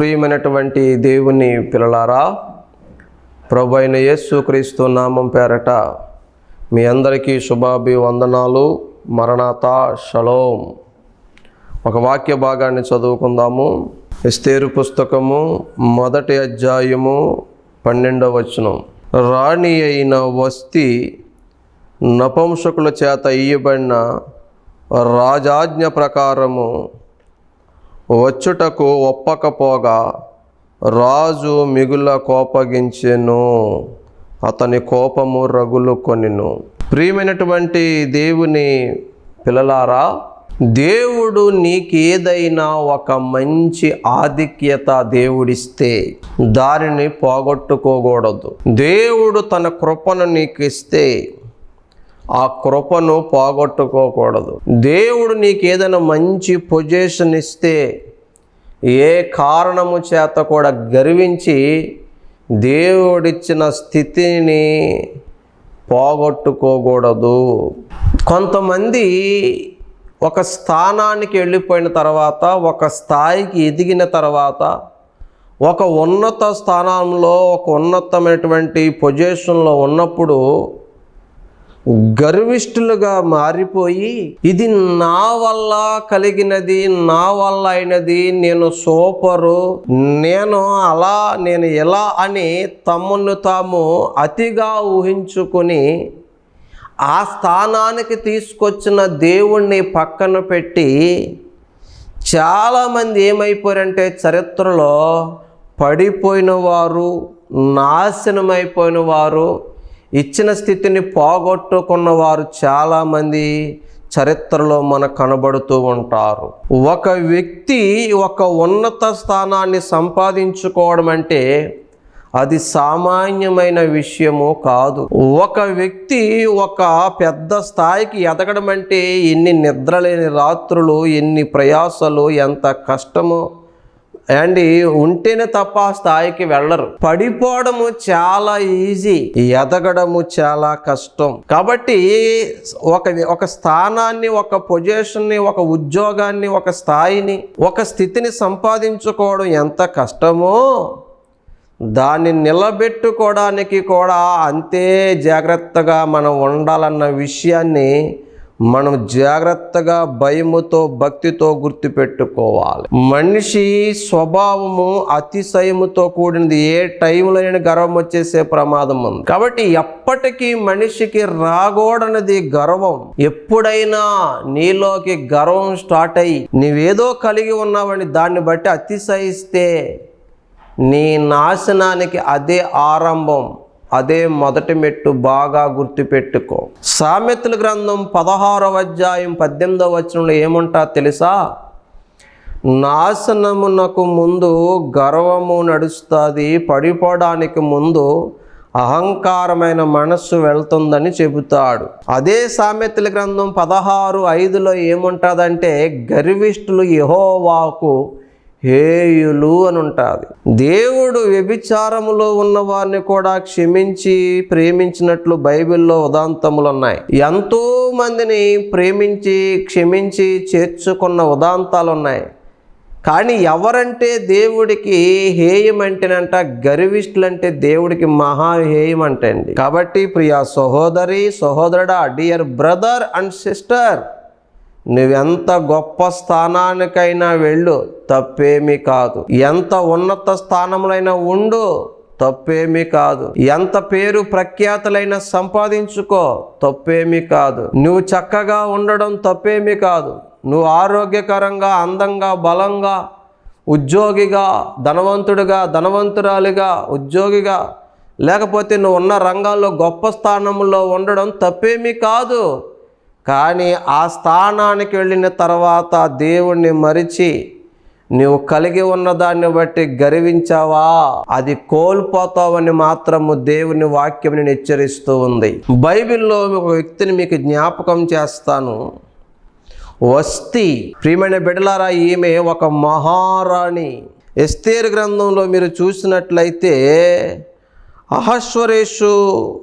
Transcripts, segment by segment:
ప్రియమైనటువంటి దేవుని పిల్లలారా ప్రభు అయిన యేసు క్రీస్తు నామం పేరట మీ అందరికీ శుభాభి వందనాలు మరణాత షలోం. ఒక వాక్య భాగాన్ని చదువుకుందాము. ఎస్తేరు పుస్తకము మొదటి అధ్యాయము పన్నెండవ వచనం. రాణి అయిన వస్తి నపంసకుల చేత ఇయ్యబడిన రాజాజ్ఞ ప్రకారము వచ్చుటకు ఒప్పకపోగా రాజు మిగుల కోపగించెను అతని కోపము రగులు కొనిను. ప్రియమైనటువంటి దేవుని పిల్లలారా దేవుడు నీకేదైనా ఒక మంచి ఆధిక్యత దేవుడిస్తే దానిని పోగొట్టుకోకూడదు. దేవుడు తన కృపను నీకు ఇస్తే ఆ కృపను పోగొట్టుకోకూడదు. దేవుడు నీకు ఏదైనా మంచి పొజిషన్ ఇస్తే ఏ కారణము చేత కూడా గర్వించి దేవుడిచ్చిన స్థితిని పోగొట్టుకోకూడదు. కొంతమంది ఒక స్థానానికి వెళ్ళిపోయిన తర్వాత ఒక స్థాయికి ఎదిగిన తర్వాత ఒక ఉన్నత స్థానంలో ఒక ఉన్నతమైనటువంటి పొజిషన్లో ఉన్నప్పుడు గర్విష్ఠులుగా మారిపోయి ఇది నా వల్ల కలిగినది నా వల్ల అయినది నేను సూపరు నేను అలా నేను ఎలా అని తమ్మును తాము అతిగా ఊహించుకొని ఆ స్థానానికి తీసుకొచ్చిన దేవుణ్ణి పక్కన పెట్టి చాలామంది ఏమైపోయారంటే చరిత్రలో పడిపోయిన వారు నాశనమైపోయిన వారు ఇచ్చిన స్థితిని పోగొట్టుకున్న వారు చాలామంది చరిత్రలో మనకు కనబడుతూ ఉంటారు. ఒక వ్యక్తి ఒక ఉన్నత స్థానాన్ని సంపాదించుకోవడం అంటే అది సామాన్యమైన విషయము కాదు. ఒక వ్యక్తి ఒక పెద్ద స్థాయికి ఎదగడం అంటే ఎన్ని నిద్రలేని రాత్రులు ఎన్ని ప్రయాసలు ఎంత కష్టము అండ్ ఉంటేనే తప్ప ఆ స్థాయికి వెళ్ళరు. పడిపోవడము చాలా ఈజీ ఎదగడము చాలా కష్టం. కాబట్టి ఒక ఒక స్థానాన్ని ఒక పొజిషన్ని ఒక ఉద్యోగాన్ని ఒక స్థాయిని ఒక స్థితిని సంపాదించుకోవడం ఎంత కష్టమో దాన్ని నిలబెట్టుకోవడానికి కూడా అంతే జాగ్రత్తగా మనం ఉండాలన్న విషయాన్ని మనం జాగ్రత్తగా భయముతో భక్తితో గుర్తుపెట్టుకోవాలి. మనిషి స్వభావము అతిశయముతో కూడినది. ఏ టైంలో గర్వం వచ్చేసే ప్రమాదం ఉంది. కాబట్టి ఎప్పటికీ మనిషికి రాకూడనది గర్వం. ఎప్పుడైనా నీలోకి గర్వం స్టార్ట్ అయ్యి నీవేదో కలిగి ఉన్నావని దాన్ని బట్టి అతిశయిస్తే నీ నాశనానికి అదే ఆరంభం. అదే మొదటి మెట్టు బాగా గుర్తుపెట్టుకో. సామెతల గ్రంథం పదహారవ అధ్యాయం పద్దెనిమిదవ వచనంలో ఏముంటా తెలుసా? నాశనమునకు ముందు గర్వము నడుస్తుంది పడిపోవడానికి ముందు అహంకారమైన మనస్సు వెళ్తుందని చెబుతాడు. అదే సామెతల గ్రంథం పదహారు ఐదులో ఏముంటుందంటే గర్విష్ఠులు యహోవాకు హేయులు అని ఉంటుంది దేవుడు వ్యభిచారములో ఉన్నవారిని కూడా క్షమించి ప్రేమించినట్లు బైబిల్లో ఉదాంతములు ఉన్నాయి ఎంతో మందిని ప్రేమించి క్షమించి చేర్చుకున్న ఉదాంతాలు ఉన్నాయి కానీ ఎవరంటే దేవుడికి హేయం అంటేనంట గర్విష్ఠులు అంటే దేవుడికి మహా హేయం అంటండి కాబట్టి ప్రియా సహోదరి సహోదరుడా డియర్ బ్రదర్ అండ్ సిస్టర్ నువ్వెంత గొప్ప స్థానానికైనా వెళ్ళు తప్పేమీ కాదు. ఎంత ఉన్నత స్థానంలో ఉండు తప్పేమీ కాదు. ఎంత పేరు ప్రఖ్యాతులైన సంపాదించుకో తప్పేమీ కాదు. నువ్వు చక్కగా ఉండడం తప్పేమీ కాదు. నువ్వు ఆరోగ్యకరంగా అందంగా బలంగా ఉద్యోగిగా ధనవంతుడిగా ధనవంతురాలిగా ఉద్యోగిగా లేకపోతే నువ్వు ఉన్న రంగాల్లో గొప్ప స్థానంలో ఉండడం తప్పేమీ కాదు. కానీ ఆ స్థానానికి వెళ్ళిన తర్వాత దేవుణ్ణి మరిచి నువ్వు కలిగి ఉన్న దాన్ని బట్టి గర్వించావా? అది కోల్పోతావని మాత్రము దేవుని వాక్యం నేను హెచ్చరిస్తూ ఉంది. బైబిల్లో ఒక వ్యక్తిని మీకు జ్ఞాపకం చేస్తాను. వస్తి ప్రియమైన బిడలారా ఈమె ఒక మహారాణి. ఎస్తేరు గ్రంథంలో మీరు చూసినట్లయితే అహశ్వరేషు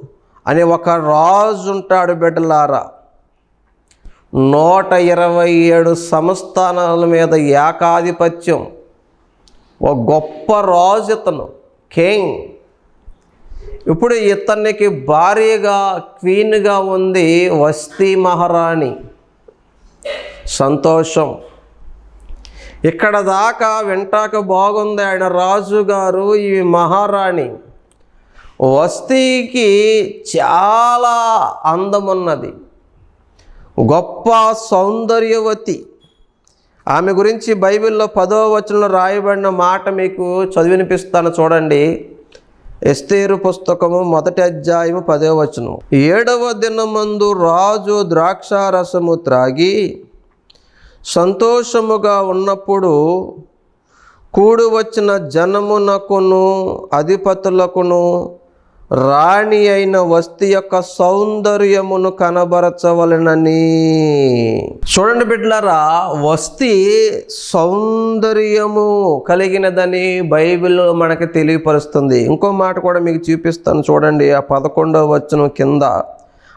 అనే ఒక రాజు ఉంటాడు బిడ్డలారా. నూట ఇరవై ఏడు సంస్థానాల మీద ఏకాధిపత్యం. ఒక గొప్ప రాజు ఇతను కింగ్ ఇప్పుడు ఇతనికి భార్యగా క్వీన్గా ఉంది వస్తీ మహారాణి. సంతోషం. ఇక్కడ దాకా వింటాక బాగుంది ఆయన రాజుగారు ఈ మహారాణి. వస్తీకి చాలా అందమున్నది. గొప్ప సౌందర్యవతి. ఆమె గురించి బైబిల్లో పదో వచనంలో రాయబడిన మాట మీకు చదివినిపిస్తాను చూడండి. ఎస్తేరు పుస్తకము మొదటి అధ్యాయము పదో వచనం. ఏడవ దినమందు రాజు ద్రాక్షారసము త్రాగి సంతోషముగా ఉన్నప్పుడు కూడు వచ్చిన జనమునకును అధిపతులకును రాణి అయిన వస్తి యొక్క సౌందర్యమును కనబరచవలనని. చూడండి బిడ్డలారా వస్తి సౌందర్యము కలిగినదని బైబిల్ మనకి తెలియపరుస్తుంది. ఇంకో మాట కూడా మీకు చూపిస్తాను చూడండి ఆ పదకొండవ వచనం కింద.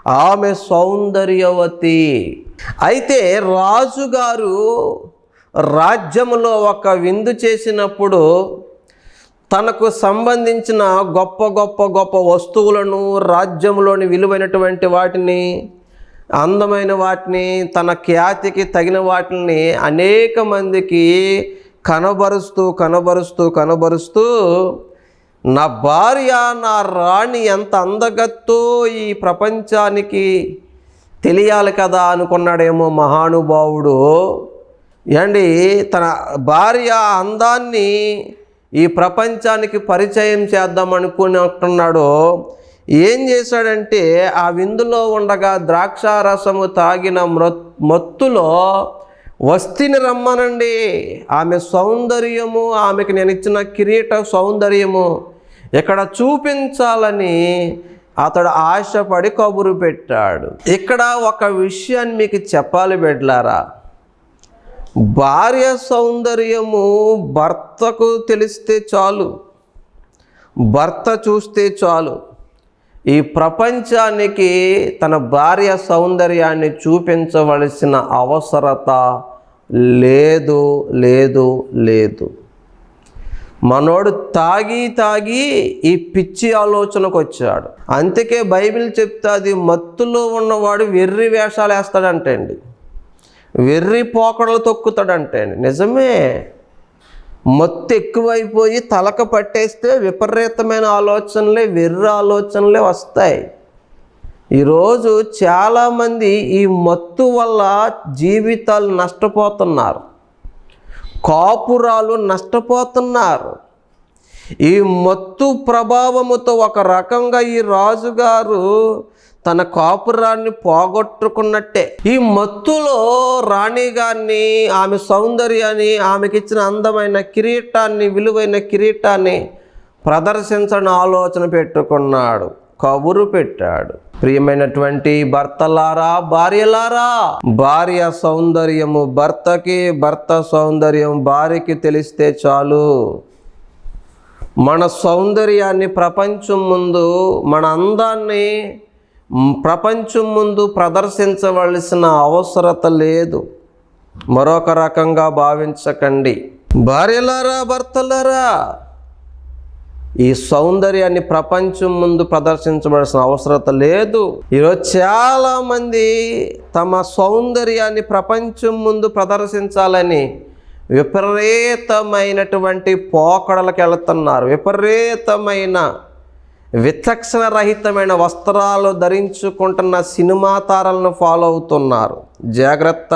ఆమె సౌందర్యవతి. అయితే రాజుగారు రాజ్యములో ఒక విందు చేసినప్పుడు తనకు సంబంధించిన గొప్ప గొప్ప గొప్ప వస్తువులను రాజ్యంలోని విలువైనటువంటి వాటిని అందమైన వాటిని తన ఖ్యాతికి తగిన వాటిని అనేక మందికి కనబరుస్తూ కనబరుస్తూ కనబరుస్తూ నా భార్య నా రాణి ఎంత అందగత్తో ఈ ప్రపంచానికి తెలియాలి కదా అనుకున్నాడేమో మహానుభావుడు. ఏండి తన భార్య అందాన్ని ఈ ప్రపంచానికి పరిచయం చేద్దాం అనుకున్నట్టున్నాడు ఏం చేశాడంటే ఆ విందులో ఉండగా ద్రాక్షారసము తాగిన మత్తులో వస్తిని రమ్మనండి. ఆమె సౌందర్యము ఆమెకి నేను ఇచ్చిన కిరీట సౌందర్యము ఇక్కడ చూపించాలని అతడు ఆశపడి కబురు పెట్టాడు. ఇక్కడ ఒక విషయాన్ని మీకు చెప్పాలి బిడ్లారా. భార్య సౌందర్యము భర్తకు తెలిస్తే చాలు. భర్త చూస్తే చాలు. ఈ ప్రపంచానికి తన భార్య సౌందర్యాన్ని చూపించవలసిన అవసరత లేదు లేదు లేదు. మనోడు తాగి తాగి ఈ పిచ్చి ఆలోచనకు వచ్చాడు. అందుకే బైబిల్ చెప్తాది మత్తులో ఉన్నవాడు వెర్రి వేషాలు వేస్తాడంటండి వెర్రి పోకడలు తొక్కుతాడంటే నిజమే. మత్తు ఎక్కువైపోయి తలక పట్టేస్తే విపరీతమైన ఆలోచనలే వెర్రి ఆలోచనలే వస్తాయి. ఈరోజు చాలామంది ఈ మత్తు వల్ల జీవితాలు నష్టపోతున్నారు. కాపురాలు నష్టపోతున్నారు. ఈ మత్తు ప్రభావముతో ఒక రకంగా ఈ రాజుగారు తన కాపురాన్ని పోగొట్టుకున్నట్టే. ఈ మత్తులో రాణిగారిని ఆమె సౌందర్యాన్ని ఆమెకిచ్చిన అందమైన కిరీటాన్ని విలువైన కిరీటాన్ని ప్రదర్శించని ఆలోచన పెట్టుకున్నాడు. కబురు పెట్టాడు. ప్రియమైనటువంటి భర్తలారా భార్యలారా భార్య సౌందర్యము భర్తకి భర్త సౌందర్యం భార్యకి తెలిస్తే చాలు. మన సౌందర్యాన్ని ప్రపంచం ముందు మన అందాన్ని ప్రపంచం ముందు ప్రదర్శించవలసిన అవసరత లేదు. మరొక రకంగా భావించకండి. భార్యలారా భర్తలారా ఈ సౌందర్యాన్ని ప్రపంచం ముందు ప్రదర్శించవలసిన అవసరత లేదు. ఈరోజు చాలామంది తమ సౌందర్యాన్ని ప్రపంచం ముందు ప్రదర్శించాలని విపరీతమైనటువంటి పోకడలకు వెళుతున్నారు విపరీతమైన విచక్షణ రహితమైన వస్త్రాలు ధరించుకుంటున్న సినిమా తారలను ఫాలో అవుతున్నారు. జాగ్రత్త.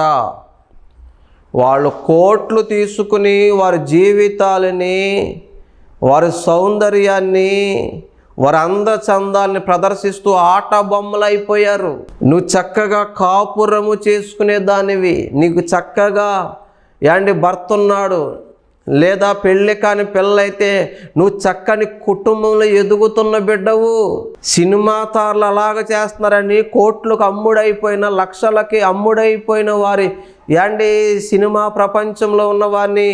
వాళ్ళు కోట్లు తీసుకుని వారి జీవితాలని వారి సౌందర్యాన్ని వారి అందచందాన్ని ప్రదర్శిస్తూ ఆట బొమ్మలు అయిపోయారు నువ్వు చక్కగా కాపురము చేసుకునే దానివి నీకు చక్కగా యాండి భర్త ఉన్నాడు. లేదా పెళ్ళి కాని పిల్లలైతే నువ్వు చక్కని కుటుంబంలో ఎదుగుతున్న బిడ్డవు. సినిమా తారలు అలాగ చేస్తున్నారని కోట్లకు అమ్ముడైపోయిన లక్షలకి అమ్ముడైపోయిన వారి యాండి సినిమా ప్రపంచంలో ఉన్నవారిని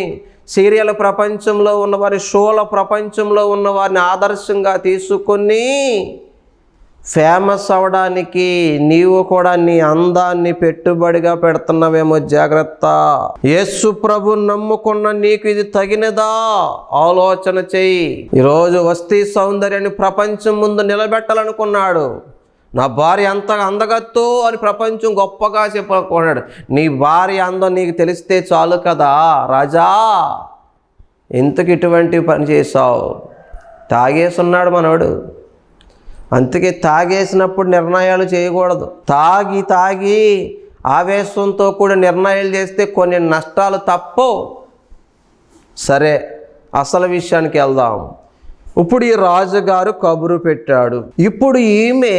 సీరియల్ ప్రపంచంలో ఉన్నవారి షోల ప్రపంచంలో ఉన్న వారిని ఆదర్శంగా తీసుకొని ఫేమస్ అవడానికి నీవు కూడా నీ అందాన్ని పెట్టుబడిగా పెడుతున్నావేమో జాగ్రత్త. యేసు ప్రభు నమ్ముకున్న నీకు ఇది తగినదా? ఆలోచన చెయ్యి. ఈరోజు వస్తీ సౌందర్యాన్ని ప్రపంచం ముందు నిలబెట్టాలనుకున్నాడు. నా భార్య అంత అందగత్తు అని ప్రపంచం గొప్పగా చెప్పుకున్నాడు నీ భార్య అందం నీకు తెలిస్తే చాలు కదా రాజా. ఎందుకు ఇటువంటి పని చేసావు తాగేసున్నాడు మనోడు. అందుకే తాగేసినప్పుడు నిర్ణయాలు చేయకూడదు. తాగి తాగి ఆవేశంతో కూడా నిర్ణయాలు చేస్తే కొన్ని నష్టాలు తప్పవు. సరే అసలు విషయానికి వెళ్దాం. ఇప్పుడు ఈ రాజుగారు కబురు పెట్టాడు. ఇప్పుడు ఈమె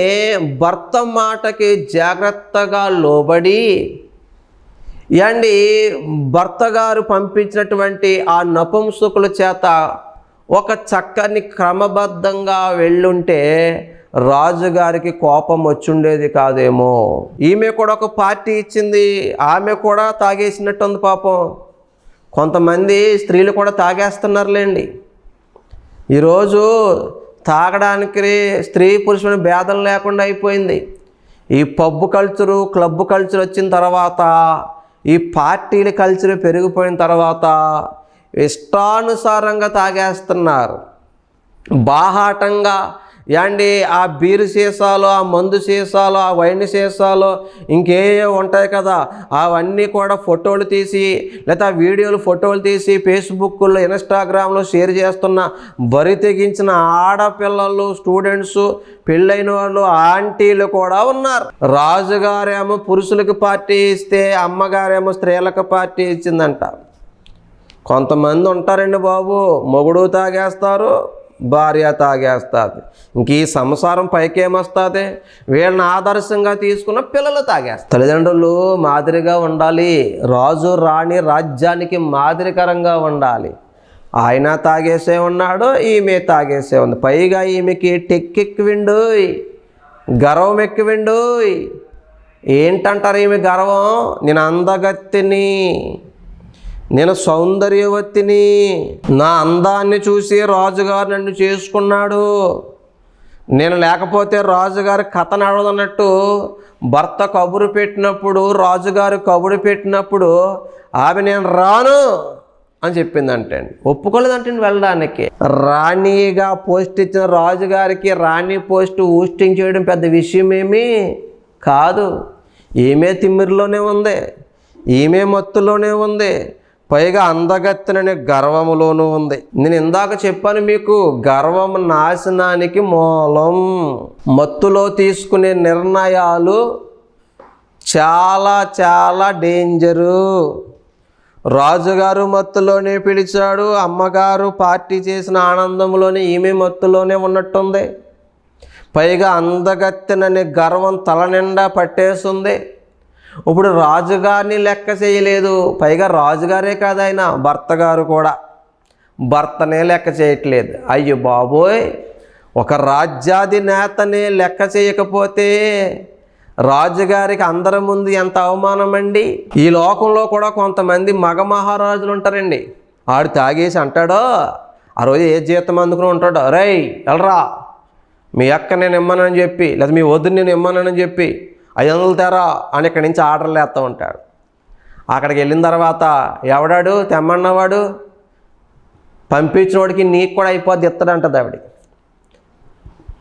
భర్త మాటకి జాగ్రత్తగా లోబడి అండి భర్త గారు పంపించినటువంటి ఆ నపుంసకుల చేత ఒక చక్కని క్రమబద్ధంగా వెళ్ళుంటే రాజుగారికి కోపం వచ్చుండేది కాదేమో. ఈమె కూడా ఒక పార్టీ ఇచ్చింది. ఆమె కూడా తాగేసినట్టుంది పాపం. కొంతమంది స్త్రీలు కూడా తాగేస్తున్నారులేండి. ఈరోజు తాగడానికి స్త్రీ పురుషుని భేదం లేకుండా అయిపోయింది. ఈ పబ్బు కల్చరు క్లబ్ కల్చర్ వచ్చిన తర్వాత ఈ పార్టీల కల్చర్ పెరిగిపోయిన తర్వాత ఇష్టానుసారంగా తాగేస్తున్నారు. బాహాటంగా యాండి ఆ బీరు సీసాలు ఆ మందు సీసాలు ఆ వైన్ సీసాలు ఇంకేవో ఉంటాయి కదా. అవన్నీ కూడా ఫోటోలు తీసి లేదా వీడియోలు ఫోటోలు తీసి ఫేస్బుక్లో ఇన్స్టాగ్రామ్లో షేర్ చేస్తున్న బరి తెగించిన ఆడపిల్లలు స్టూడెంట్స్ పెళ్ళైన వాళ్ళు ఆంటీలు కూడా ఉన్నారు. రాజుగారేమో పురుషులకు పార్టీ ఇస్తే అమ్మగారేమో స్త్రీలకు పార్టీ ఇచ్చిందంట. కొంతమంది ఉంటారండి బాబు మొగుడు తాగేస్తారు. భార్య తాగేస్తుంది. ఇంక ఈ సంసారం పైకేమొస్తుంది? వీళ్ళని ఆదర్శంగా తీసుకున్న పిల్లలు తాగేస్తారు తల్లిదండ్రులు మాదిరిగా ఉండాలి. రాజు రాణి రాజ్యానికి మాదిరికరంగా ఉండాలి. ఆయన తాగేసే ఉన్నాడు ఈమె తాగేసే ఉంది. పైగా ఈమెకి టెక్కెక్కివిండు గర్వం ఎక్కువిండు ఏంటంటారు ఈమె గర్వం? నేను అందగత్తిని నేను సౌందర్యవతిని నా అందాన్ని చూసి రాజుగారు నన్ను చేసుకున్నాడు. నేను లేకపోతే రాజుగారు కథ నడవదన్నట్టు భర్త కబురు పెట్టినప్పుడు రాజుగారు కబురు పెట్టినప్పుడు ఆమె నేను రాను అని చెప్పిందంటే. ఒప్పుకోలేదంటే వెళ్ళడానికి. రాణిగా పోస్ట్ ఇచ్చిన రాజుగారికి రాణి పోస్ట్ ఊస్టింగ్ చేయడం పెద్ద విషయమేమి కాదు. ఈమె తిమ్మిరిలోనే ఉంది. ఈమె మత్తులోనే ఉంది. పైగా అందగత్తెనని గర్వములోనూ ఉంది. నేను ఇందాక చెప్పాను మీకు గర్వం నాశనానికి మూలం. మత్తులో తీసుకునే నిర్ణయాలు చాలా చాలా డేంజరు. రాజుగారు మత్తులోనే పిలిచాడు అమ్మగారు పార్టీ చేసిన ఆనందంలోనే ఈమె మత్తులోనే ఉన్నట్టుంది. పైగా అందగత్తెనని గర్వం తలనిండా పట్టేస్తుంది. ఇప్పుడు రాజుగారిని లెక్క చేయలేదు. పైగా రాజుగారే కాదు ఆయన భర్త గారు కూడా. భర్తనే లెక్క చేయట్లేదు. అయ్యో బాబోయ్! ఒక రాజ్యాది నేతనే లెక్క చేయకపోతే రాజుగారికి అందరి ముందు ఎంత అవమానం అండి ఈ లోకంలో కూడా కొంతమంది మగ మహారాజులు ఉంటారండి. ఆడు తాగేసి అంటాడో ఆ రోజు ఏ జీతం అందుకుని ఉంటాడో రేయ్ వెళ్ళరా మీ అక్క నేను ఇమ్మనని చెప్పి లేదా మీ వద్దు నేను ఇమ్మనని చెప్పి ఐదు వందలు తేరా అని ఇక్కడి నుంచి ఆర్డర్లు వేస్తూ ఉంటాడు. అక్కడికి వెళ్ళిన తర్వాత ఎవడాడు? తెమ్మన్నవాడు? పంపించినోడికి నీకు కూడా అయిపోద్ది ఇత్తడంటది ఆవిడ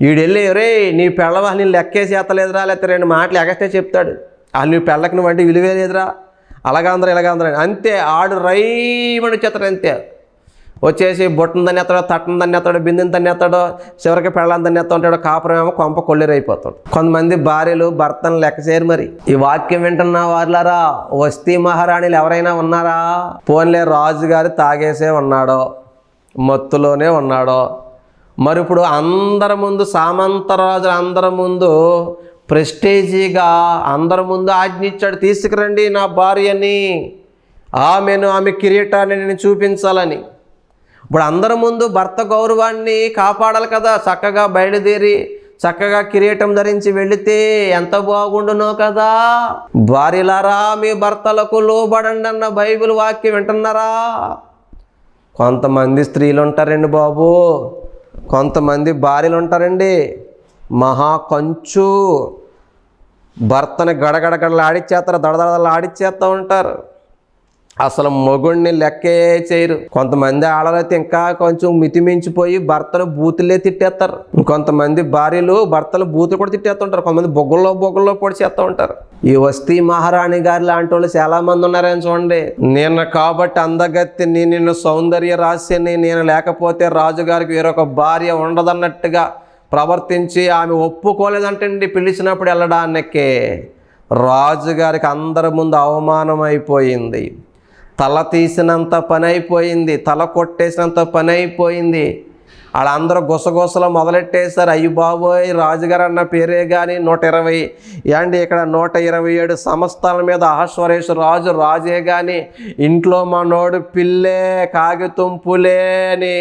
వీడెళ్ళి రే నీ పెళ్ళవ నేను లెక్కేసి ఎత్తలేదురా లేకపోతే రెండు మాటలు ఎగస్టే చెప్తాడు. వాళ్ళు నీ పెళ్ళకి నువ్వు అంటే విలువే లేదురా. అలాగందరూ ఇలాగందరూ అంతే ఆడు రైమని చెత్తాడు అంతే. వచ్చేసి బొట్టను దాన్ని ఎత్తాడు తట్టను దాన్ని ఎత్తాడు బిందెని దాన్ని ఎత్తాడు చివరికి పెళ్ళని దాన్ని ఎత్తా ఉంటాడు కాపురం కొంప కొల్లేరైపోతాడు. కొంతమంది భార్యలు భర్తను లెక్క చేయరు మరి. ఈ వాక్యం వింటున్న వారులారా వస్తీ మహారాణిలు ఎవరైనా ఉన్నారా? పోన్లే రాజుగారు తాగేసే ఉన్నాడో మత్తులోనే ఉన్నాడో. మరి ఇప్పుడు అందరి ముందు సామంతరాజులు అందరి ముందు ప్రెస్టేజీగా అందరి ముందు ఆజ్ఞిచ్చాడు తీసుకురండి నా భార్యని. ఆమెను ఆమె కిరీటాన్ని నేను చూపించాలని. ఇప్పుడు అందరి ముందు భర్త గౌరవాన్ని కాపాడాలి కదా. చక్కగా బయలుదేరి చక్కగా కిరీటం ధరించి వెళితే ఎంత బాగుండునో కదా. భార్యలారా మీ భర్తలకు లోబడండి అన్న బైబిల్ వాక్యం వింటున్నారా? కొంతమంది స్త్రీలు ఉంటారండి బాబు. కొంతమంది భార్యలు ఉంటారండి మహా కంచు భర్తని గడగడగడలు ఆడిచ్చేస్తారు దడదడలు ఆడిచ్చేస్తూ ఉంటారు. అసలు మొగుడిని లెక్కే చేయరు. కొంతమంది ఆడలైతే ఇంకా కొంచెం మితిమించిపోయి భర్తలు బూతులే తిట్టేస్తారు. కొంతమంది భార్యలు భర్తలు బూతులు కూడా తిట్టేస్తుంటారు. కొంతమంది బొగ్గుల్లో బొగ్గుల్లో పొడి చేస్తూ ఉంటారు. ఈ వస్తీ మహారాణి గారి లాంటి వాళ్ళు చాలా మంది ఉన్నారని చూడండి. నేను కాబట్టి అందగత్తిని నిన్ను సౌందర్య రాశిని నేను లేకపోతే రాజుగారికి వేరొక భార్య ఉండదన్నట్టుగా ప్రవర్తించి ఆమె ఒప్పుకోలేదంటండి పిలిచినప్పుడు వెళ్ళడానికే. రాజుగారికి అందరి ముందు అవమానం అయిపోయింది తల తీసినంత పని అయిపోయింది తల కొట్టేసినంత పని అయిపోయింది వాళ్ళందరూ గుసగుసలు మొదలెట్టేశారు అయ్యి బాబోయ్ రాజుగారు అన్న పేరే కానీ నూట ఇరవై ఏండి ఇక్కడ నూట ఇరవై ఏడు సంస్థల మీద ఆశ్వరేశ్వర రాజు రాజే కానీ ఇంట్లో మనోడు పిల్లే కాగితుంపులే అని.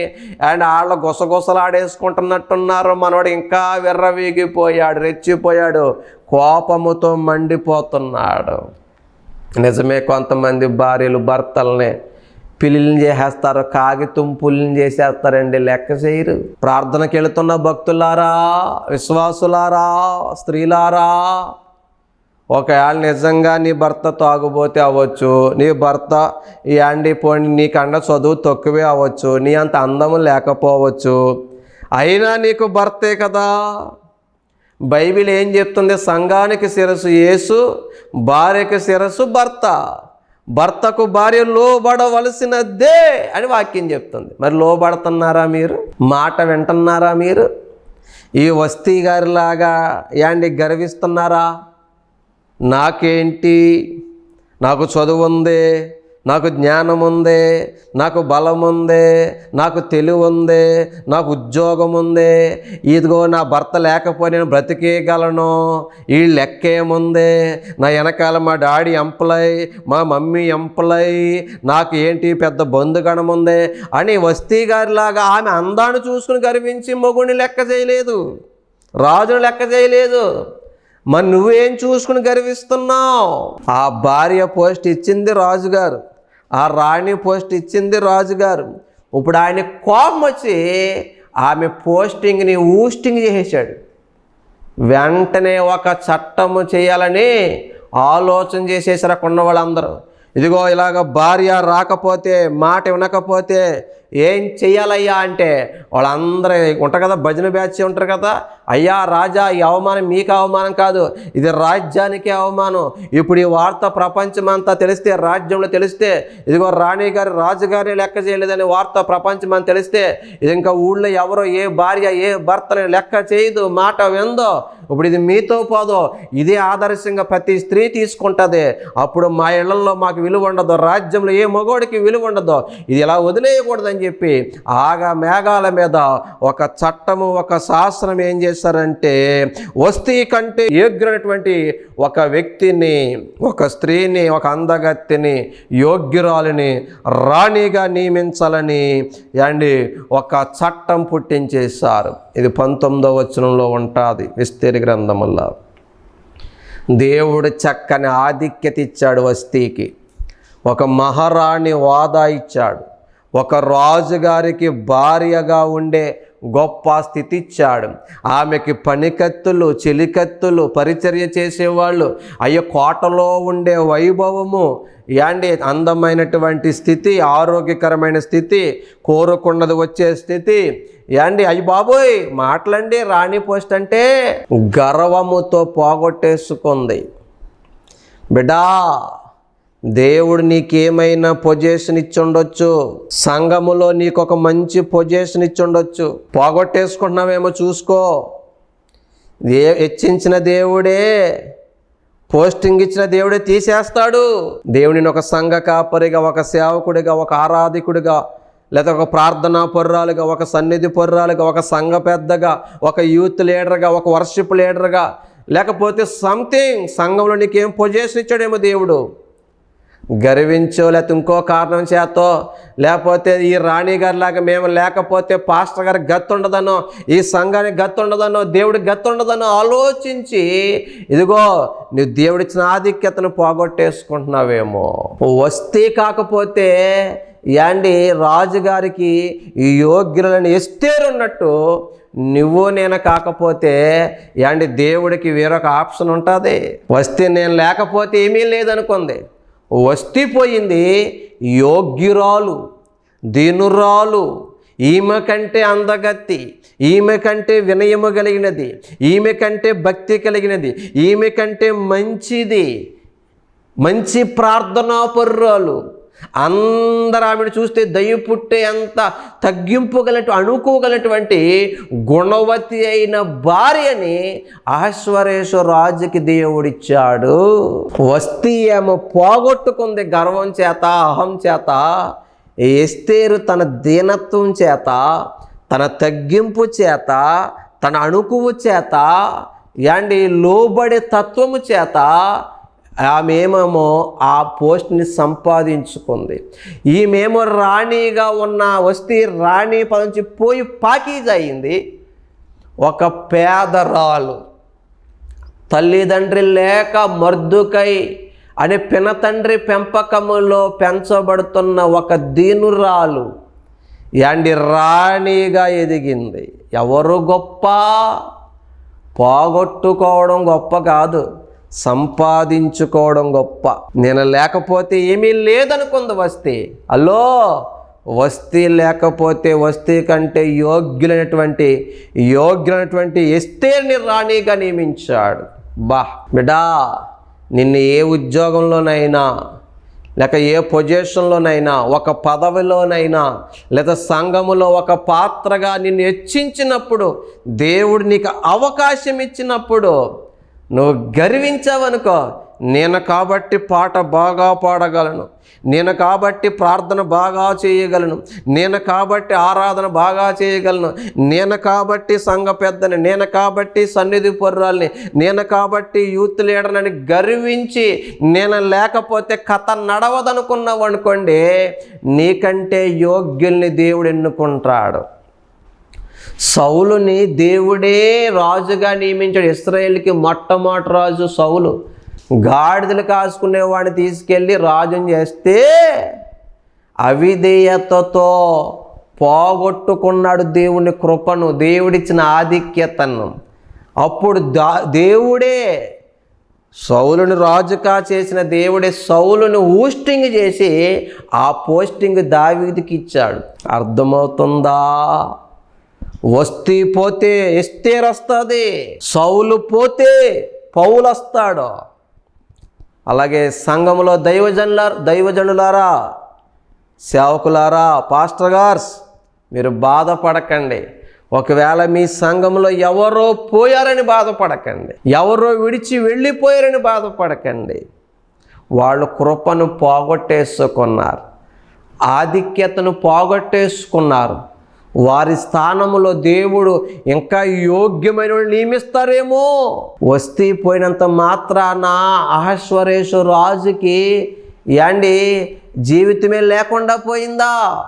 అండ్ వాళ్ళ గుసగుసలు ఆడేసుకుంటున్నట్టున్నారు మనోడు ఇంకా విర్రవీగిపోయాడు రెచ్చిపోయాడు కోపముతో మండిపోతున్నాడు. నిజమే కొంతమంది భార్యలు భర్తల్ని పిల్లిని చేసేస్తారు కాగితం పుల్లిని చేసేస్తారండి. లెక్క చేయరు. ప్రార్థనకి వెళుతున్న భక్తులారా విశ్వాసులారా స్త్రీలారా ఒకవేళ నిజంగా నీ భర్త తాగుబోతే అవ్వచ్చు నీ భర్త ఈ యాండి పోని నీకన్నా చదువు తక్కువే అవ్వచ్చు నీ అంత అందము లేకపోవచ్చు అయినా నీకు భర్తే కదా. బైబిల్ ఏం చెప్తుంది? సంఘానికి శిరస్సు యేసు భార్యకి శిరస్సు భర్త. భర్తకు భార్య లోబడవలసినదే అని వాక్యం చెప్తుంది. మరి లోబడుతున్నారా మీరు? మాట వింటున్నారా మీరు? ఈ వస్తీ గారిలాగా యాండి గర్విస్తున్నారా? నాకేంటి? నాకు చదువు ఉంది? నాకు జ్ఞానం ఉంది నాకు బలం ఉంది నాకు తెలివి ఉంది నాకు ఉద్యోగం ఉంది ఇదిగో నా భర్త లేకపోయి నేను బ్రతికేయగలను. ఈ లెక్క ఏముంది నా వెనకాల మా డాడీ ఎంప్లాయ్ మా మమ్మీ ఎంప్లాయ్ నాకు ఏంటి పెద్ద బంధుగణం ఉంది అని వస్తీ గారిలాగా ఆమె అందాన్ని చూసుకుని గర్వించి మొగుడిని లెక్క చేయలేదు. రాజును లెక్క చేయలేదు. మరి నువ్వేం చూసుకుని గర్విస్తున్నావు? ఆ భార్య పోస్ట్ ఇచ్చింది రాజుగారు. ఆ రాణి పోస్ట్ ఇచ్చింది రాజుగారు. ఇప్పుడు ఆయన కోపం వచ్చి ఆమె పోస్టింగ్ని ఊస్టింగ్ చేసేసాడు వెంటనే ఒక చట్టము చేయాలని ఆలోచన చేసేసారు అక్కడ ఉన్న వాళ్ళందరూ. ఇదిగో ఇలాగ భార్య రాకపోతే మాట వినకపోతే ఏం చెయ్యాలయ్యా అంటే వాళ్ళందరూ ఉంటారు కదా భజన బ్యాచ్ ఉంటారు కదా. అయ్యా రాజా ఈ అవమానం మీకు అవమానం కాదు. ఇది రాజ్యానికి అవమానం. ఇప్పుడు ఈ వార్త ప్రపంచమంతా తెలిస్తే రాజ్యంలో తెలిస్తే ఇదిగో రాణి గారి రాజుగారిని లెక్క చేయలేదని వార్త ప్రపంచమని తెలిస్తే ఇది ఇంకా ఊళ్ళో ఎవరో ఏ భార్య ఏ భర్తని లెక్క చేయదు మాట విందో ఇప్పుడు ఇది మీతో పోదో. ఇదే ఆదర్శంగా ప్రతి స్త్రీ తీసుకుంటుంది. అప్పుడు మా ఇళ్ళలో మాకు విలువ ఉండదు. రాజ్యంలో ఏ మగోడికి విలువ ఉండదు. ఇది ఇలా వదిలేయకూడదని చెప్పి ఆగా మేఘాల మీద ఒక చట్టము ఒక శాస్త్రం ఏం చేశారంటే వస్తీ కంటే యోగ్యునటువంటి ఒక వ్యక్తిని ఒక స్త్రీని ఒక అందగత్తిని యోగ్యురాలిని రాణిగా నియమించాలని అండి ఒక చట్టం పుట్టించేశారు. ఇది పంతొమ్మిదవ వచనంలో ఉంటుంది విస్తీరి గ్రంథముల్లో దేవుడు చక్కని ఆధిక్యత ఇచ్చాడు వస్తీకి. ఒక మహారాణి వాదా ఇచ్చాడు. ఒక రాజుగారికి భార్యగా ఉండే గొప్ప స్థితి ఇచ్చాడు. ఆమెకి పనికత్తులు చెలికత్తులు పరిచర్య చేసేవాళ్ళు. అయ్యో కోటలో ఉండే వైభవము యాండి అందమైనటువంటి స్థితి ఆరోగ్యకరమైన స్థితి కోరుకున్నది వచ్చే స్థితి. యాండి అయ్యి బాబోయ్ మాటలండి రాణి పోస్ట్ అంటే గర్వముతో పోగొట్టేసుకుంది. బిడ్డా దేవుడు నీకేమైనా పొజిషన్ ఇచ్చుండొచ్చు. సంఘములో నీకు ఒక మంచి పొజిషన్ ఇచ్చుండొచ్చు. పోగొట్టేసుకుంటున్నావేమో చూసుకో. ఏ హెచ్చించిన దేవుడే పోస్టింగ్ ఇచ్చిన దేవుడే తీసేస్తాడు. దేవుడిని ఒక సంఘ కాపరిగా ఒక సేవకుడిగా ఒక ఆరాధికుడిగా లేదా ఒక ప్రార్థనా పొర్రాలుగా ఒక సన్నిధి పొర్రాలుగా ఒక సంఘ పెద్దగా ఒక యూత్ లీడర్గా ఒక వర్షిప్ లీడర్గా లేకపోతే సంథింగ్ సంఘంలో నీకేం పొజిషన్ ఇచ్చాడేమో దేవుడు. గర్వించో లేకపోతే ఇంకో కారణం చేతో లేకపోతే ఈ రాణి గారిలాగా మేము లేకపోతే పాస్టర్ గారికి గత్తు ఉండదనో ఈ సంఘానికి గత్తుండదనో దేవుడికి గత్తు ఉండదనో ఆలోచించి ఇదిగో నువ్వు దేవుడిచ్చిన ఆధిక్యతను పోగొట్టేసుకుంటున్నావేమో. వస్తే కాకపోతే యాండి రాజుగారికి ఈ యోగ్యులని ఎస్తేరున్నట్టు నువ్వు నేను కాకపోతే యాండి దేవుడికి వేరొక ఆప్షన్ ఉంటుంది. వస్తే నేను లేకపోతే ఏమీ లేదనుకుంది. వస్తే పోయింది యోగ్యురాలు దీనురాలు. ఈమె కంటే అందగత్తి ఈమె కంటే వినయము కలిగినది ఈమె కంటే భక్తి కలిగినది ఈమె కంటే మంచిది మంచి ప్రార్థనా పర్రాలు. అందరు ఆమెను చూస్తే దయ పుట్టే అంత తగ్గింపుగలటు అనుకోగలటువంటి గుణవతి అయిన భార్యని ఆశ్వరేశ్వర రాజుకి దేవుడిచ్చాడు. వస్తీ ఏమో పోగొట్టుకుంది గర్వం చేత అహం చేత ఎస్తేరు తన దీనత్వం చేత తన తగ్గింపు చేత తన అణుకువు చేత యాండి లోబడే తత్వము చేత ఆమెమేమో ఆ పోస్ట్ని సంపాదించుకుంది. ఈమెమో రాణిగా ఉన్న వస్తీ రాణి పదంచి పోయి పాకీజ్ అయింది. ఒక పేదరాలు తల్లిదండ్రి లేక మర్దుకై అనే పినతండ్రి పెంపకములో పెంచబడుతున్న ఒక దీనురాలు యాండి రాణిగా ఎదిగింది. ఎవరు గొప్ప? పోగొట్టుకోవడం గొప్ప కాదు. సంపాదించుకోవడం గొప్ప. నేను లేకపోతే ఏమీ లేదనుకుంది వస్తే. అల్లో వస్తీ లేకపోతే వస్తీ కంటే యోగ్యులైనటువంటి యోగ్యులైనటువంటి ఎస్తేని రాణిగా నియమించాడు. బా బిడా నిన్ను ఏ ఉద్యోగంలోనైనా లేక ఏ పొజిషన్లోనైనా ఒక పదవిలోనైనా లేదా సంఘములో ఒక పాత్రగా నిన్ను హెచ్చించినప్పుడు దేవుడు నీకు అవకాశం ఇచ్చినప్పుడు నువ్వు గర్వించావనుకో నేను కాబట్టి పాట బాగా పాడగలను. నేను కాబట్టి ప్రార్థన బాగా చేయగలను. నేను కాబట్టి ఆరాధన బాగా చేయగలను. నేను కాబట్టి సంఘ పెద్దని నేను కాబట్టి సన్నిధి పొర్రాల్ని నేను కాబట్టి యూత్ లీడర్ని గర్వించి నేను లేకపోతే కథ నడవదనుకున్నావు అనుకోండి నీకంటే యోగ్యుల్ని దేవుడు ఎన్నుకుంటాడు. సౌలుని దేవుడే రాజుగా నియమించాడు. ఇస్రాయేల్కి మొట్టమొదటి రాజు సౌలు. గాడిదలు కాసుకునేవాడిని తీసుకెళ్ళి రాజుని చేస్తే అవిధేయతతో పోగొట్టుకున్నాడు దేవుని కృపను దేవుడిచ్చిన ఆధిక్యతను. అప్పుడు దా దేవుడే సౌలుని రాజుగా చేసిన దేవుడే సౌలుని ఊస్టింగ్ చేసి ఆ పోస్టింగ్ దావీదికి ఇచ్చాడు అర్థమవుతుందా? వస్తీ పోతే ఎస్తేర్ వస్తుంది సౌలు పోతే పౌలొస్తాడు. అలాగే సంఘంలో దైవజనుల దైవజనులారా సేవకులారా పాస్టర్ గార్స్ మీరు బాధపడకండి. ఒకవేళ మీ సంఘంలో ఎవరో పోయారని బాధపడకండి. ఎవరో విడిచి వెళ్ళిపోయారని బాధపడకండి. వాళ్ళు కృపను పోగొట్టేసుకున్నారు ఆధిక్యతను పోగొట్టేసుకున్నారు. వారి స్థానములో దేవుడు ఇంకా యోగ్యమైన నియమిస్తారేమో? వస్తీ పోయినంత మాత్రాన అహశ్వరేశ్వర రాజుకి యాండి జీవితమే లేకుండా పోయిందా?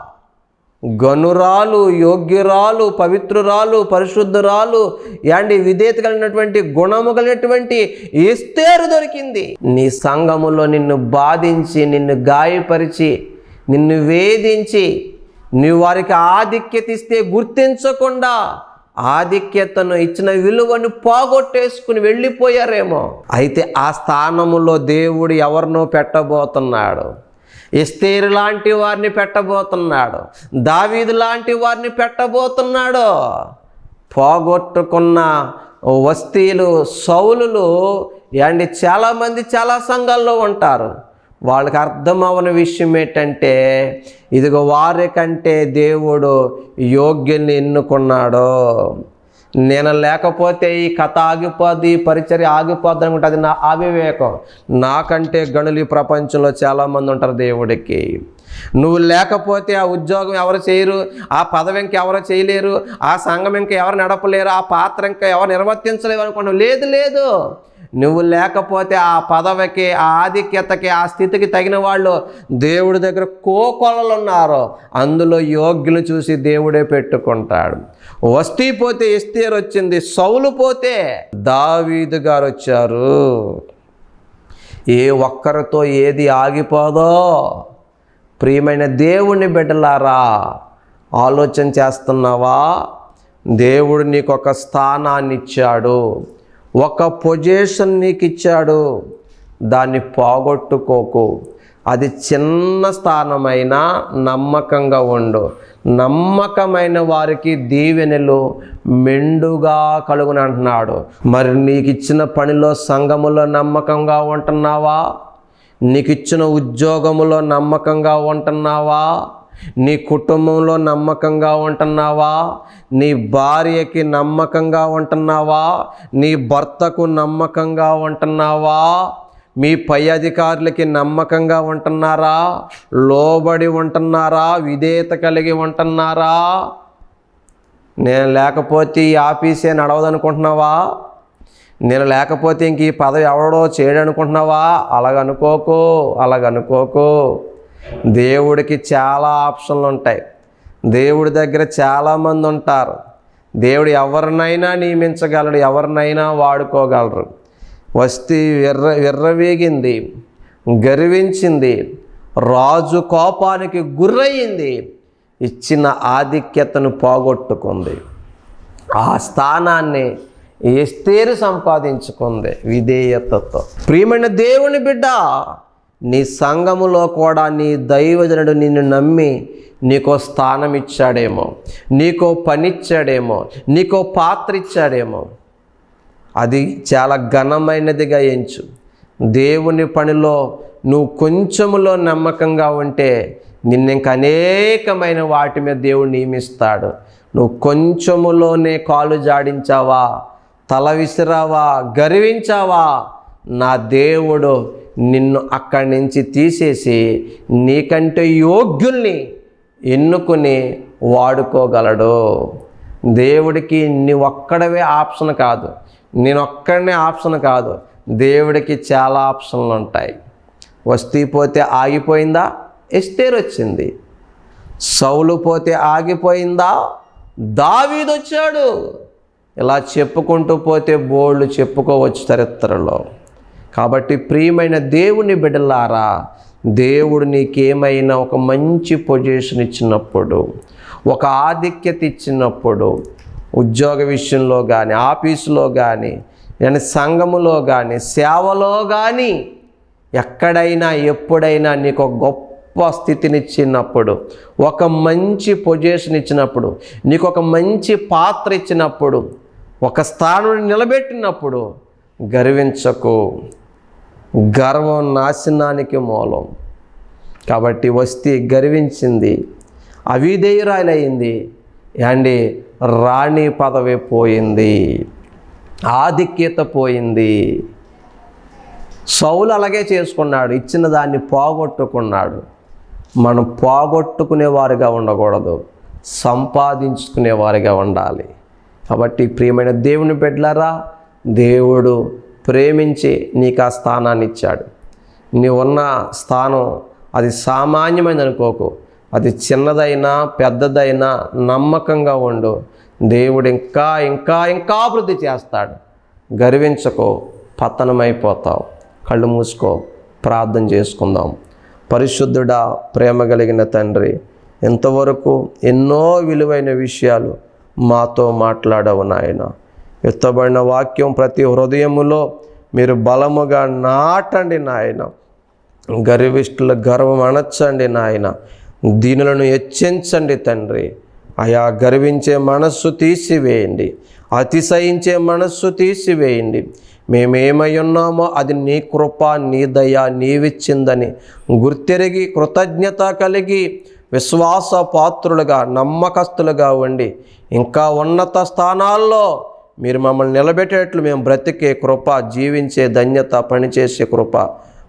గనురాలు యోగ్యురాలు పవిత్రురాలు పరిశుద్ధురాలు యాండి విధేయత కలిగినటువంటి గుణము కలిగినటువంటి ఇస్తేరు దొరికింది. నీ సంఘములో నిన్ను బాధించి నిన్ను గాయపరిచి నిన్ను వేధించి నువ్వు వారికి ఆధిక్యత ఇస్తే గుర్తించకుండా ఆధిక్యతను ఇచ్చిన విలువను పోగొట్టేసుకుని వెళ్ళిపోయారేమో. అయితే ఆ స్థానములో దేవుడు ఎవరినో పెట్టబోతున్నాడు? ఎస్తేరు లాంటి వారిని పెట్టబోతున్నాడు? దావీదు లాంటి వారిని పెట్టబోతున్నాడు? పోగొట్టుకున్న వస్తీలు సౌలులు అండి చాలామంది చాలా సంఘాల్లో ఉంటారు. వాళ్ళకి అర్థం అవని విషయం ఏంటంటే ఇదిగో వారి కంటే దేవుడు యోగ్యుల్ని ఎన్నుకున్నాడు. నేను లేకపోతే ఈ కథ ఆగిపోద్ది పరిచర్ పరిచర్య ఆగిపోద్ది అనుకుంటే అది నా అవివేకం. నాకంటే గనులు ఈ ప్రపంచంలో చాలామంది ఉంటారు దేవుడికి. నువ్వు లేకపోతే ఆ ఉద్యోగం ఎవరు చేయరు ఆ పదవి ఇంకా ఎవరు చేయలేరు ఆ సంఘం ఇంకా ఎవరు నడపలేరు ఆ పాత్ర ఇంకా ఎవరు నిర్వర్తించలేరు అనుకున్నావు లేదు లేదు. నువ్వు లేకపోతే ఆ పదవికి ఆ ఆధిక్యతకి ఆ స్థితికి తగిన వాళ్ళు దేవుడి దగ్గర కోకొలలు ఉన్నారు అందులో యోగ్యులు చూసి దేవుడే పెట్టుకుంటాడు. వస్తీ పోతే ఎస్తేరు వచ్చింది సౌలు పోతే దావీదు గారు వచ్చారు. ఏ ఒక్కరితో ఏది ఆగిపోదో ప్రియమైన దేవుని బిడ్డలారా ఆలోచన చేస్తున్నావా? దేవుడు నీకు ఒక స్థానాన్ని ఇచ్చాడు ఒక పొజిషన్ నీకు ఇచ్చాడు దాన్ని పోగొట్టుకోకు. అది చిన్న స్థానమైనా నమ్మకంగా ఉండు. నమ్మకమైన వారికి దీవెనలు మెండుగా కలుగుని అంటున్నాడు మరి నీకు ఇచ్చిన పనిలో సంఘములో నమ్మకంగా ఉంటున్నావా? నీకు ఇచ్చిన ఉద్యోగములో నమ్మకంగా ఉంటున్నావా? నీ కుటుంబంలో నమ్మకంగా ఉంటున్నావా? నీ భార్యకి నమ్మకంగా ఉంటున్నావా? నీ భర్తకు నమ్మకంగా ఉంటున్నావా? మీ పై అధికారులకి నమ్మకంగా ఉంటున్నారా? లోబడి ఉంటున్నారా? విధేయత కలిగి ఉంటున్నారా? నేను లేకపోతే ఈ ఆఫీసే నడవదనుకుంటున్నావా? నేను లేకపోతే ఇంక ఈ పదవి ఎవడో చేయడనుకుంటున్నావా? అలాగనుకోకు అలాగనుకోకు. దేవుడికి చాలా ఆప్షన్లు ఉంటాయి. దేవుడి దగ్గర చాలామంది ఉంటారు. దేవుడు ఎవరినైనా నియమించగలడు ఎవరినైనా వాడుకోగలరు వస్తీ విర్ర విర్రవేగింది గర్వించింది రాజు కోపానికి గురయ్యింది ఇచ్చిన ఆధిక్యతను పోగొట్టుకుంది. ఆ స్థానాన్ని ఎస్తేరు సంపాదించుకుంది విధేయతతో. ప్రియమైన దేవుని బిడ్డ నీ సంఘములో కూడా నీ దైవజనుడు నిన్ను నమ్మి నీకో స్థానం ఇచ్చాడేమో నీకో పని ఇచ్చాడేమో నీకో పాత్ర ఇచ్చాడేమో. అది చాలా ఘనమైనదిగా ఎంచు. దేవుని పనిలో నువ్వు కొంచెములో నమ్మకంగా ఉంటే నిన్ను ఇంక అనేకమైన వాటి మీద దేవుడు నియమిస్తాడు. నువ్వు కొంచెములోనే కాలు జాడించావా తల విసిరావా గర్వించావా? నా దేవుడు నిన్ను అక్కడి నుంచి తీసేసి నీకంటే యోగ్యుల్ని ఎన్నుకుని వాడుకోగలడు. దేవుడికి నీ ఒక్కడవే ఆప్షన్ కాదు. నేను ఒక్కడనే ఆప్షన్ కాదు. దేవుడికి చాలా ఆప్షన్లు ఉంటాయి. వస్తీ పోతే ఆగిపోయిందా? ఎస్తేరు వచ్చింది. సౌలు పోతే ఆగిపోయిందా? దావీదొచ్చాడు ఇలా చెప్పుకుంటూ పోతే బోళ్ళు చెప్పుకోవచ్చు చరిత్రలో. కాబట్టి ప్రియమైన దేవుని బిడ్డలారా దేవుడు నీకేమైనా ఒక మంచి పొజిషన్ ఇచ్చినప్పుడు ఒక ఆధిక్యత ఇచ్చినప్పుడు ఉద్యోగ విషయంలో కానీ ఆఫీసులో కానీ నేను సంఘములో కానీ సేవలో కానీ ఎక్కడైనా ఎప్పుడైనా నీకు ఒక గొప్ప స్థితినిచ్చినప్పుడు ఒక మంచి పొజిషన్ ఇచ్చినప్పుడు నీకు ఒక మంచి పాత్ర ఇచ్చినప్పుడు ఒక స్థానం నిలబెట్టినప్పుడు గర్వించకు. గర్వం నాశనానికి మూలం. కాబట్టి వస్తే గర్వించింది అవిధేయురాలయ్యింది అండి రాణి పదవి పోయింది ఆధిక్యత పోయింది. సౌలు అలాగే చేసుకున్నాడు ఇచ్చిన దాన్ని పోగొట్టుకున్నాడు. మనం పోగొట్టుకునేవారుగా ఉండకూడదు సంపాదించుకునేవారుగా ఉండాలి. కాబట్టి ప్రియమైన దేవుని బిడ్డలారా దేవుడు ప్రేమించి నీకు ఆ స్థానాన్ని ఇచ్చాడు. నీవు ఉన్న స్థానం అది సామాన్యమైనది అనుకోకు అది చిన్నదైనా పెద్దదైనా నమ్మకంగా ఉండు. దేవుడు ఇంకా ఇంకా ఇంకా అభివృద్ధి చేస్తాడు. గర్వించకో పతనమైపోతావు. కళ్ళు మూసుకో ప్రార్థన చేసుకుందాం. పరిశుద్ధుడా ప్రేమ కలిగిన తండ్రి ఇంతవరకు ఎన్నో విలువైన విషయాలు మాతో మాట్లాడవు నాయన. ఎత్తబడిన వాక్యం ప్రతి హృదయములో మీరు బలముగా నాటండి నాయన. గర్విష్ఠుల గర్వం అణచండి నాయన. దీనులను హెచ్చించండి తండ్రి. అయా గర్వించే మనస్సు తీసివేయండి. అతిశయించే మనస్సు తీసివేయండి. మేమేమై ఉన్నామో అది నీ కృప నీ దయ నీవిచ్చిందని గుర్తెరిగి కృతజ్ఞత కలిగి విశ్వాస పాత్రులుగా నమ్మకస్తులుగా ఉండి ఇంకా ఉన్నత స్థానాల్లో మీరు మమ్మల్ని నిలబెట్టేట్లు మేము బ్రతికే కృప జీవించే ధన్యత పనిచేసే కృప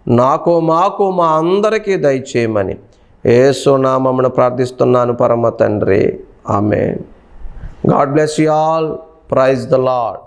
నాకు మాకు మా అందరికీ దయచేయమని ఏసునామమును ప్రార్థిస్తున్నాను పరమ తండ్రి. ఆమె God bless you all. Praise the Lord